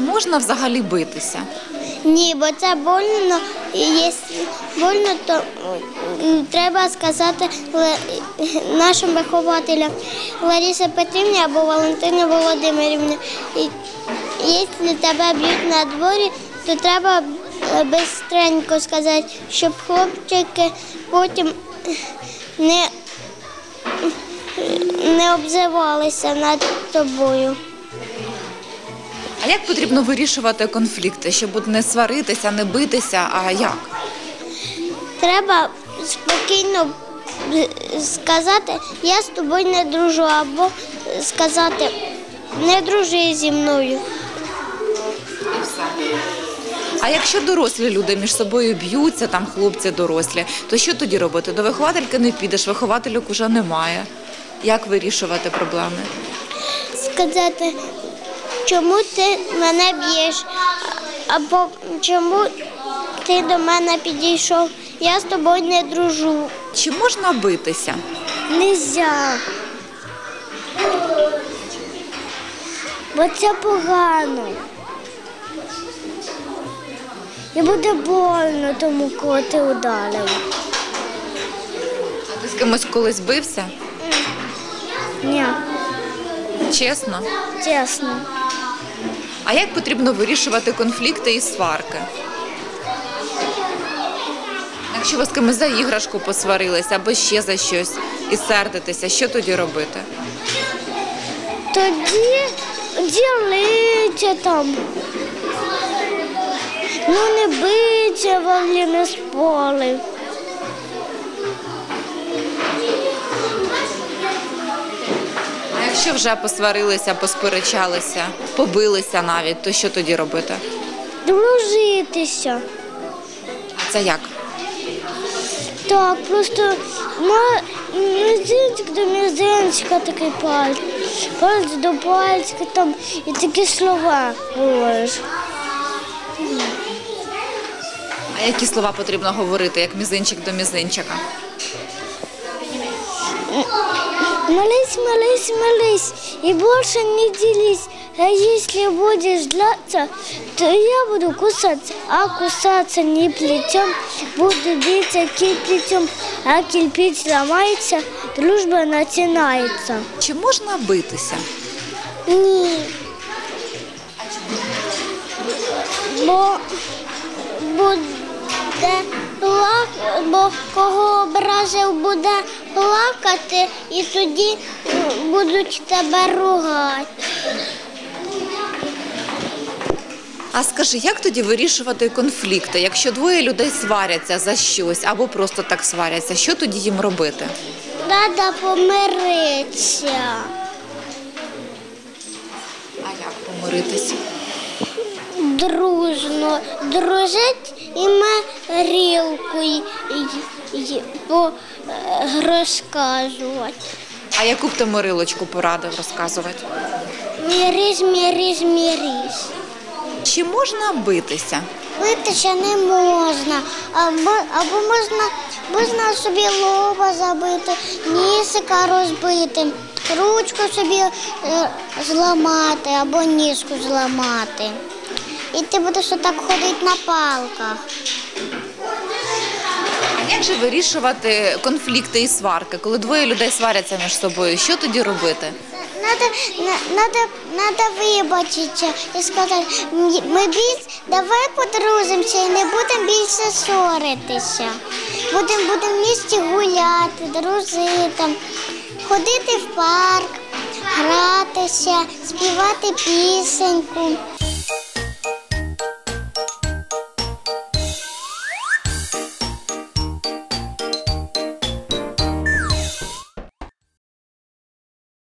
можна взагалі битися? Ні, бо це больно. І якщо больно, то треба сказати нашим вихователям Ларисі Петрівні або Валентині Володимирівні. Якщо тебе б'ють на дворі, то треба е, бистренько сказати, щоб хлопчики потім не, не обзивалися над тобою. А як потрібно вирішувати конфлікти, щоб не сваритися, не битися? А як? Треба спокійно е, сказати, я з тобою не дружу, або сказати, не дружи зі мною. А якщо дорослі люди між собою б'ються, там хлопці дорослі, то що тоді робити? До виховательки не підеш, виховательок уже немає. Як вирішувати проблеми? Сказати, чому ти мене б'єш, або чому ти до мене підійшов, я з тобою не дружу. Чи можна битися? Нельзя. Бо це погано. І буде больно тому, коли ти ударив. А ти з кимось колись бився? Ні, Чесно? чесно. А як потрібно вирішувати конфлікти і сварки? Якщо ви з кимось за іграшку посварилися або ще за щось і сердитеся, що тоді робити? Тоді ділиться там. Ну не бийте во время спали. Якщо вже посварилися, посперечалися, побилися навіть, то що тоді робити? Дружитися. А це як? Так, просто мізинчик до мізинчика такий палець, палець до пальчика там і такі слова говориш. А які слова потрібно говорити, як мізинчик до мізинчика? Молись, молись, молись и больше не делись. А если будешь драться, то я буду кусаться, а кусаться не плечом. Буду биться кирпичом, а кирпич ломается, дружба начинается. Чи можна битися? Ні. Бо буде плак, бо кого образив, буде плакати, і тоді будуть тебе ругати. А скажи, як тоді вирішувати конфлікти, якщо двоє людей сваряться за щось або просто так сваряться, що тоді їм робити? Треба помиритися. А як помиритися? Дружно дружить і й- по- е, розказувати. А яку б ти мирилочку порадив розказувати? Мірись, мірись, мірись. Чи можна битися? Битися не можна, або, або можна, можна собі лоба забити, нісика розбити, ручку собі е, зламати або ніжку зламати. І ти будеш отак ходити на палках. Як же вирішувати конфлікти і сварки, коли двоє людей сваряться між собою? Що тоді робити? Надо, надо, надо вибачитися і сказати, ми більш, давай подружимося і не будемо більше ссоритися. Будемо будемо в місті гуляти, дружити, ходити в парк, гратися, співати пісеньку.